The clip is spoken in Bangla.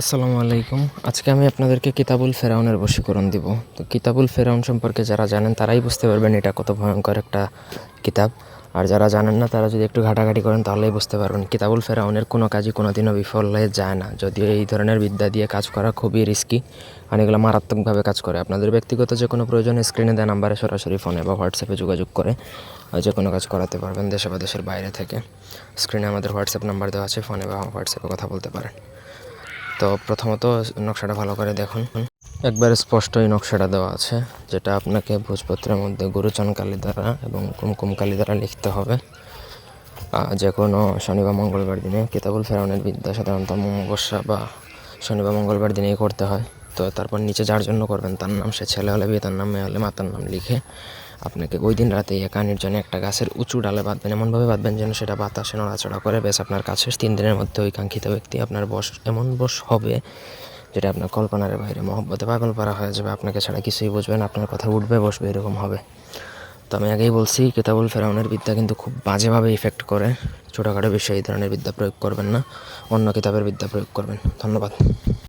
আসসালামু আলাইকুম। আজকে আমি আপনাদেরকে কিতাবুল ফেরাউনের বশীকরণ দিব। তো কিতাবুল ফেরাউন সম্পর্কে যারা জানেন, তারাই বুঝতে পারবেন এটা কত ভয়ঙ্কর একটা কিতাব। আর যারা জানেন না, তারা যদি একটু ঘাটাঘাটি করেন, তাহলেই বুঝতে পারবেন, কিতাবুল ফেরাউনের কোনো কাজই কোনো দিনও বিফল হয়ে যায় না। যদিও এই ধরনের বিদ্যা দিয়ে কাজ করা খুবই রিস্কি আর এগুলো মারাত্মকভাবে কাজ করে। আপনাদের ব্যক্তিগত যে কোনো প্রয়োজনে স্ক্রিনে দেওয়া নাম্বারে সরাসরি ফোনে বা হোয়াটসঅ্যাপে যোগাযোগ করে যে কোনো কাজ করাতে পারবেন দেশে বা দেশের বাইরে থেকে। স্ক্রিনে আমাদের হোয়াটসঅ্যাপ নাম্বার দেওয়া আছে ফোনে বা হোয়াটসঅ্যাপে কথা বলতে পারেন। তো প্রথমত নকশাটা ভালো করে দেখুন। একবারে স্পষ্ট এই নকশাটা দেওয়া আছে, যেটা আপনাকে ভোজপত্রের মধ্যে গুরুচন কালি দ্বারা এবং কুমকুম কালি দ্বারা লিখতে হবে। যে কোনো শনি বা মঙ্গলবার দিনে কিতাবুল ফেরাউনের বিদ্যা সাধারণত অমাবস্যা বা শনি বা মঙ্গলবার দিনেই করতে হয়। তো তারপর নিচে যার জন্য করবেন তার নাম সে ছেলে হলে বিয়ে, তার নাম মেয়ে হলে মাতার নাম লিখে আপনাকে ওই দিন রাতে একা জন্য একটা গাছের উঁচু ডালে বাঁধবেন, এমনভাবে বাঁধবেন যেন সেটা বাতাসে নড়াচড়া করে। বেশ, আপনার কাছে তিন দিনের মধ্যে ওই কাঙ্ক্ষিত ব্যক্তি আপনার বশ এমন বশ হবে যেটা আপনার কল্পনার বাইরে, মহব্বতে পাগল পারা হয়ে যাবে। আপনাকে ছাড়া কিছুই বুঝবেন আপনার কথা উঠবে, বসবে, এরকম হবে। তো আমি আগেই বলছি, কেতাবুল ফেরাউনের বিদ্যা কিন্তু খুব বাজেভাবে ইফেক্ট করে। ছোটোখাটো বিষয়ে এই ধরনের বিদ্যা প্রয়োগ করবেন না, অন্য কিতাবের বিদ্যা প্রয়োগ করবেন। ধন্যবাদ।